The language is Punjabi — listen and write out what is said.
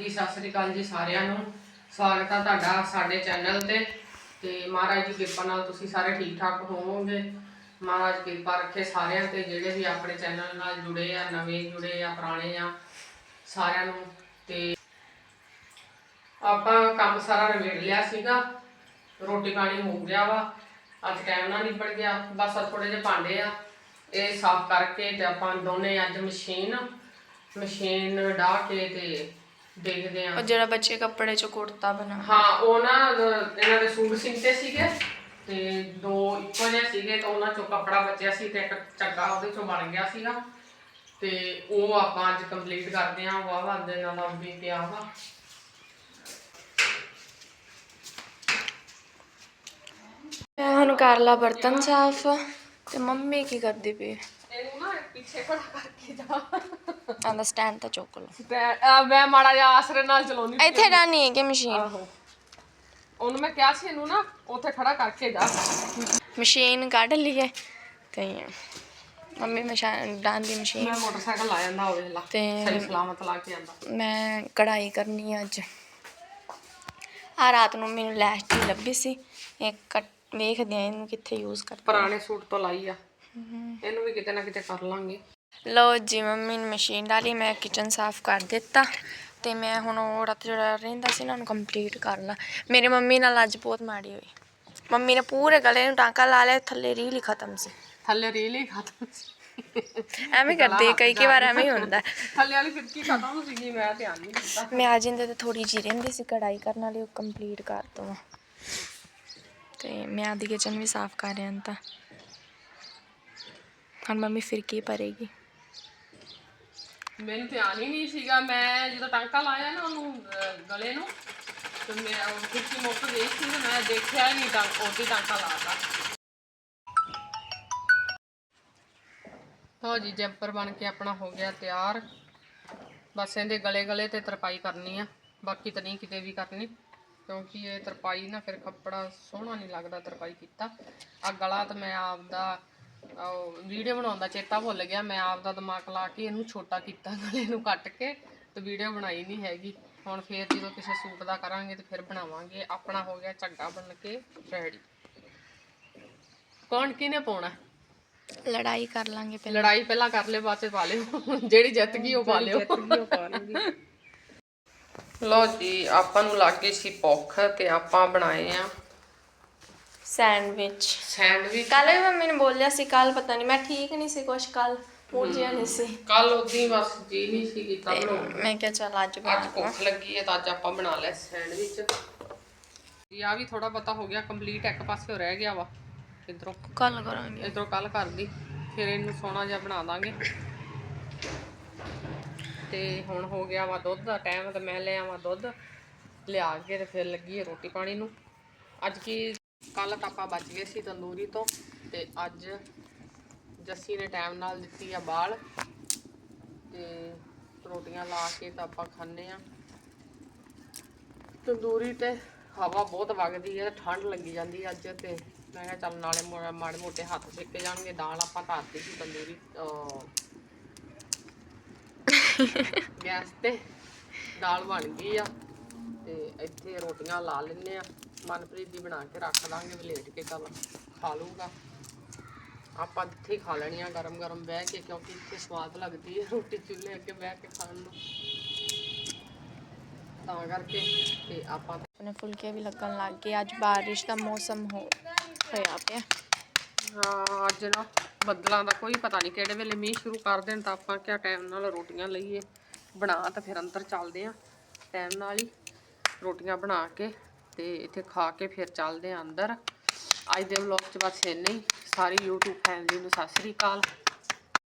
ਹਾਂਜੀ ਸਤਿ ਸ੍ਰੀ ਅਕਾਲ ਜੀ ਸਾਰਿਆਂ ਨੂੰ। ਸਵਾਗਤ ਆ ਤੁਹਾਡਾ ਸਾਡੇ ਚੈਨਲ ਤੇ। ਤੇ ਮਹਾਰਾਜ ਦੀ ਕਿਰਪਾ ਨਾਲ ਤੁਸੀਂ ਸਾਰੇ ਠੀਕ ਠਾਕ ਹੋਵੋਗੇ। ਮਹਾਰਾਜ ਕਿਰਪਾ ਰੱਖੇ ਸਾਰਿਆਂ ਤੇ, ਜਿਹੜੇ ਵੀ ਆਪਣੇ ਚੈਨਲ ਨਾਲ ਜੁੜੇ ਆ, ਨਵੇਂ ਜੁੜੇ ਆ, ਪੁਰਾਣੇ ਆ, ਸਾਰਿਆਂ ਨੂੰ। ਤੇ ਆਪਾਂ ਕੰਮ ਸਾਰਾ ਨਿਬੇੜ ਲਿਆ ਸੀਗਾ। ਰੋਟੀ ਪਾਣੀ ਹੋ ਗਿਆ ਵਾ। ਅੱਜ ਟਾਈਮ ਨਾਲ ਨਿਬੜ ਗਿਆ। ਬਸ ਥੋੜੇ ਜਿਹੇ ਭਾਂਡੇ ਆ। ਇਹ ਸਾਫ਼ ਕਰਕੇ ਤੇ ਆਪਾਂ ਦੋਨੇ ਅੱਜ ਮਸ਼ੀਨ ਮਸ਼ੀਨ ਢਾ ਕੇ ਤੇ ਦੇਖਦੇ ਆ ਉਹ ਜਿਹੜਾ ਬੱਚੇ ਕੱਪੜੇ ਚ ਕੁੜਤਾ ਬਣਾ ਹਾਂ ਉਹ ਨਾ ਇਹਨਾਂ ਦੇ ਸੂਟ ਸਿੰਤੇ ਸੀਗੇ ਤੇ ਦੋ ਇੱਕੋ ਜਿਹੇ ਸੀਗੇ ਤਾਂ ਉਹਨਾਂ ਚੋਂ ਕੱਪੜਾ ਬਚਿਆ ਸੀ ਤੇ ਇੱਕ ਚੱਗਾ ਉਹਦੇ ਚੋਂ ਬਣ ਗਿਆ ਸੀਗਾ। ਤੇ ਉਹ ਆਪਾਂ ਅੱਜ ਕੰਪਲੀਟ ਕਰਦੇ ਆਂ ਵਾਹ ਵਾਹ ਦੇ ਨਾਲ ਵੀ ਪਿਆ ਵਾ। ਮੈਂ ਹੁਣ ਕਰ ਲਾ ਬਰਤਨ ਸਾਫ਼ ਤੇ ਮੰਮੀ ਕੀ ਕਰਦੀ ਪਈ ਪਿੱਛੇ ਖੜਾ ਕਰਕੇ ਜਾ। ਆਂਦਾ ਸਟੈਂਡ ਤਾਂ ਚੁੱਕ ਲਓ। ਮੈਂ ਮਾੜਾ ਜਿਹਾ ਆਸਰੇ ਨਾਲ ਚਲਾਉਣੀ ਇੱਥੇ ਡਾਨੀ ਹੈ ਕਿ ਮਸ਼ੀਨ ਆਹੋ। ਉਹਨੂੰ ਮੈਂ ਕਿਹਾ ਸੀ ਇਹਨੂੰ ਨਾ ਉੱਥੇ ਖੜਾ ਕਰਕੇ ਜਾ। ਮਸ਼ੀਨ ਕੱਢ ਲਈਏ ਤੇ ਮੰਮੀ ਮਸ਼ੀਨ ਡਾਂ ਦੀ ਮਸ਼ੀਨ ਮੈਂ ਮੋਟਰਸਾਈਕਲ ਲਾ ਜਾਂਦਾ ਹੋਵੇ ਲਾ ਤੇ ਸਹੀ ਸਲਾਮਤ ਲਾ ਕੇ ਆਂਦਾ ਮੈਂ ਕਢਾਈ ਕਰਨੀ ਆ ਅੱਜ। ਆ ਰਾਤ ਨੂੰ ਮੈਨੂੰ ਲੈਸਟ ਹੀ ਲੱਭੀ ਸੀ। ਇੱਕ ਕੱਟ- ਵੇਖਦੇ ਆ ਇਹਨੂੰ ਕਿੱਥੇ ਯੂਜ਼ ਕਰ ਪੁਰਾਣੇ ਸੂਟ ਤੋਂ ਲਾਈ ਆ। ਇਹਨੂੰ ਵੀ ਕਿਤੇ ਨਾ ਕਿਤੇ ਕਰ ਲਾਂਗੇ। ਲੋ ਜੀ ਮੰਮੀ ਨੇ ਮਸ਼ੀਨ ਡਾਲੀ ਮੈਂ ਕਿਚਨ ਸਾਫ਼ ਕਰ ਦਿੱਤਾ। ਤੇ ਮੈਂ ਹੁਣ ਉਹ ਰਾਤ ਜਿਹੜਾ ਰਹਿੰਦਾ ਸੀ ਨਾ ਉਹਨੂੰ ਕੰਪਲੀਟ ਕਰ ਲਾ। ਮੇਰੇ ਮੰਮੀ ਨਾਲ ਅੱਜ ਬਹੁਤ ਮਾੜੀ ਹੋਈ। ਮੰਮੀ ਨੇ ਪੂਰੇ ਗਲੇ ਨੂੰ ਟਾਂਕਾ ਲਾ ਲਿਆ ਥੱਲੇ ਰੀਲ ਹੀ ਖਤਮ ਸੀ। ਥੱਲੇ ਰੀਲ ਹੀ ਖਤਮ ਸੀ। ਐਵੇਂ ਕਰਦੀ ਕਈ ਕਈ ਵਾਰ ਐਵੇਂ ਹੀ ਹੁੰਦਾ। ਥੱਲੇ ਵਾਲੀ ਫਿਰਕੀ ਖਤਮ ਸੀਗੀ ਮੈਂ ਧਿਆਨ ਨਹੀਂ ਦਿੱਤਾ। ਮੈਂ ਜਿੰਦੇ ਤੇ ਥੋੜੀ ਜਿਹੀ ਰਹਿੰਦੀ ਸੀ ਕਢਾਈ ਕਰਨ ਵਾਲੀ ਉਹ ਕੰਪਲੀਟ ਕਰ ਦਵਾਂ। ਤੇ ਮੈਂ ਆਦੀ ਕਿਚਨ ਵੀ ਸਾਫ਼ ਕਰ ਰਿਆਂ ਤਾਂ। ਹੁਣ ਮੰਮੀ ਫਿਰ ਕੀ ਭਰੇਗੀ ਮੈਨੂੰ ਧਿਆਨ ਹੀ ਨਹੀਂ ਸੀਗਾ। ਮੈਂ ਜਦੋਂ ਟਾਂਕਾ ਲਾਇਆ ਨਾ ਉਹਨੂੰ ਅਹ, ਗਲੇ ਨੂੰ ਤੇ ਮੈਂ ਉਹ ਫਿਰਕੀ ਮੁੱਕ ਗਈ ਸੀ ਤੇ ਮੈਂ ਦੇਖਿਆ ਹੀ ਨਹੀਂ ਤਾਂ ਉਹਦੀ ਟਾਂਕਾ ਲਾਤਾ ਹੋ ਜੀ ਜੈਂਪਰ ਬਣ ਕੇ ਆਪਣਾ ਹੋ ਗਿਆ ਤਿਆਰ। ਬਸ ਇਹਦੇ ਗਲੇ ਗਲੇ ਤੇ ਤਰਪਾਈ ਕਰਨੀ ਆ। ਬਾਕੀ ਤਾਂ ਨਹੀਂ ਕਿਤੇ ਵੀ ਕਰਨੀ ਕਿਉਂਕਿ ਇਹ ਤਰਪਾਈ ਨਾ ਫਿਰ ਕੱਪੜਾ ਸੋਹਣਾ ਨਹੀਂ ਲੱਗਦਾ ਤਰਪਾਈ ਕੀਤਾ। ਆ ਗਲਾ ਤਾਂ ਮੈਂ ਆਪਦਾ ਵੀਡੀਓ ਬਣਾਉਣ ਦਾ ਚੇਤਾ ਭੁੱਲ ਗਿਆ। ਮੈਂ ਆਪਦਾ ਦਿਮਾਗ ਲਾ ਕੇ ਇਹਨੂੰ ਛੋਟਾ ਕੀਤਾ ਗਲੇ ਨੂੰ ਕੱਟ ਕੇ ਤੇ ਵੀਡੀਓ ਬਣਾਈ ਨਹੀਂ ਹੈਗੀ। ਹੁਣ ਫੇਰ ਜਦੋਂ ਕਿਸੇ ਸੂਟ ਦਾ ਕਰਾਂਗੇ ਤੇ ਫਿਰ ਬਣਾਵਾਂਗੇ। ਆਪਣਾ ਹੋ ਗਿਆ ਝੱਗਾ ਬਣ ਕੇ ਰੈਡੀ ਕੌਣ ਕਿਹਨੇ ਪਾਉਣਾ? ਲੜਾਈ ਕਰ ਲਾਂਗੇ ਪਹਿਲਾਂ। ਲੜਾਈ ਪਹਿਲਾਂ ਕਰ ਲਿਓ ਬਾਅਦ ਚ ਪਾ ਲਿਓ। ਜਿਹੜੀ ਜਿੱਤ ਗਈ ਉਹ ਪਾ ਲਿਓ ਲੋ ਜੀ ਆਪਾਂ ਨੂੰ ਲੱਗ ਗਈ ਸੀ ਭੁੱਖ ਤੇ ਆਪਾਂ ਬਣਾਏ ਆ ਸੈਂਡਵਿਚ ਸੈਂਡਵਿਚ ਕੱਲ ਵੀ ਮੰਮੀ ਨੇ ਬੋਲਿਆ ਸੀ ਕੱਲ ਪਤਾ ਨਹੀਂ ਮੈਂ ਠੀਕ ਨਹੀਂ ਸੀ ਕੁਛ ਕੱਲ ਜਿਹਾ ਨਹੀਂ ਸੀ। ਕੱਲ ਉਦੀ ਬਸ ਜੀ ਨਹੀਂ ਸੀ ਕੀਤਾ ਤੇ ਬਣਾਉਣ। ਨੂੰ। ਮੈਂ ਕਿਹਾ ਚੱਲ ਅੱਜ ਅੱਜ ਬਣਾ ਭੁੱਖ ਲੱਗੀ ਹੈ ਤਾਂ ਅੱਜ ਆਪਾਂ ਬਣਾ ਲਿਆ ਸੈਂਡਵਿਚ। ਜੀ ਆ ਵੀ ਥੋੜਾ ਪਤਾ ਹੋ ਗਿਆ ਕੰਪਲੀਟ ਇੱਕ ਪਾਸੇ ਰਹਿ ਗਿਆ ਵਾ। ਇਧਰੋਂ ਕੱਲ ਕਰਾਂਗੇ। ਇਧਰੋਂ ਕੱਲ ਕਰਦੀ ਫਿਰ ਇਹਨੂੰ ਸੋਹਣਾ ਜਿਹਾ ਬਣਾ ਦਾਂਗੇ। ਤੇ ਹੁਣ ਹੋ ਗਿਆ ਵਾ ਦੁੱਧ ਦਾ ਟਾਈਮ ਤੇ ਮੈਂ ਲੈ ਆਵਾਂ ਦੁੱਧ। ਲਿਆ ਕੇ ਤੇ ਫਿਰ ਲੱਗੀ ਹੈ ਰੋਟੀ ਪਾਣੀ ਨੂੰ। ਅੱਜ ਕੀ ਕੱਲ ਤਾਂ ਆਪਾਂ ਬਚ ਗਏ ਸੀ ਤੰਦੂਰੀ ਤੋਂ ਤੇ ਅੱਜ ਜੱਸੀ ਨੇ ਟਾਈਮ ਨਾਲ ਦਿੱਤੀ ਆ ਬਾਲ ਤੇ ਰੋਟੀਆਂ ਲਾ ਕੇ ਤਾਂ ਆਪਾਂ ਖਾਂਦੇ ਆ ਤੰਦੂਰੀ ਤੇ ਹਵਾ ਬਹੁਤ ਵਗਦੀ ਹੈ ਠੰਡ ਲੱਗੀ ਜਾਂਦੀ ਅੱਜ ਤੇ ਮੈਂ ਕਿਹਾ ਚੱਲ ਨਾਲੇ ਮੋ- ਮਾੜੇ ਮੋਟੇ ਹੱਥ ਸੇਕੇ ਜਾਣਗੇ ਦਾਲ ਆਪਾਂ ਧਰਤੀ ਸੀ ਤੰਦੂਰੀ ਅਹ, ਗੈਸ ਤੇ ਦਾਲ ਬਣ ਗਈ ਆ ਤੇ ਇੱਥੇ ਰੋਟੀਆਂ ਲਾ ਲੈਨੇ ਆ ਮਨਪ੍ਰੀਤ ਦੀ ਬਣਾ ਕੇ ਰੱਖ ਦਾਂਗੇ ਵਲੇਟ ਕੇ ਕੱਲ ਖਾ ਲੂਗਾ ਆਪਾਂ ਇੱਥੇ ਖਾ ਲੈਣੀ ਆ ਗਰਮ ਗਰਮ ਬਹਿ ਕੇ ਕਿਉਂਕਿ ਇੱਥੇ ਸਵਾਦ ਲੱਗਦੀ ਹੈ ਰੋਟੀ ਚੁੱਲ੍ਹੇ ਅੱਗੇ ਬਹਿ ਕੇ ਖਾਣ ਨੂੰ। ਤਾਂ ਕਰਕੇ ਤੇ ਆਪਾਂ ਆਪਣੇ ਫੁਲਕੇ ਵੀ ਲੱਗਣ ਲੱਗ ਗਏ। ਅੱਜ ਬਾਰਿਸ਼ ਦਾ ਮੌਸਮ ਹੋ ਹੋਇਆ ਪਿਆ। ਹਾਂ ਅੱਜ ਨਾ ਬੱਦਲਾਂ ਦਾ ਕੋਈ ਪਤਾ ਨਹੀਂ ਕਿਹੜੇ ਵੇਲੇ ਮੀਂਹ ਸ਼ੁਰੂ ਕਰ ਦੇਣ ਤਾਂ ਆਪਾਂ ਕਿਆ ਟਾਈਮ ਨਾਲ ਰੋਟੀਆਂ ਲਈਏ। ਬਣਾ ਤਾਂ ਫਿਰ ਅੰਦਰ ਚੱਲਦੇ ਆ ਟਾਈਮ ਨਾਲ ਹੀ ਰੋਟੀਆਂ ਬਣਾ ਕੇ ਤੇ ਇੱਥੇ ਖਾ ਕੇ ਫਿਰ ਚੱਲਦੇ ਆ ਅੰਦਰ। ਅੱਜ ਦੇ ਵਲੌਗ 'ਚ ਬਸ ਇੰਨਾ ਹੀ। ਸਾਰੀ YouTube ਫੈਮਿਲੀ ਨੂੰ ਸਤਿ ਸ੍ਰੀ ਅਕਾਲ।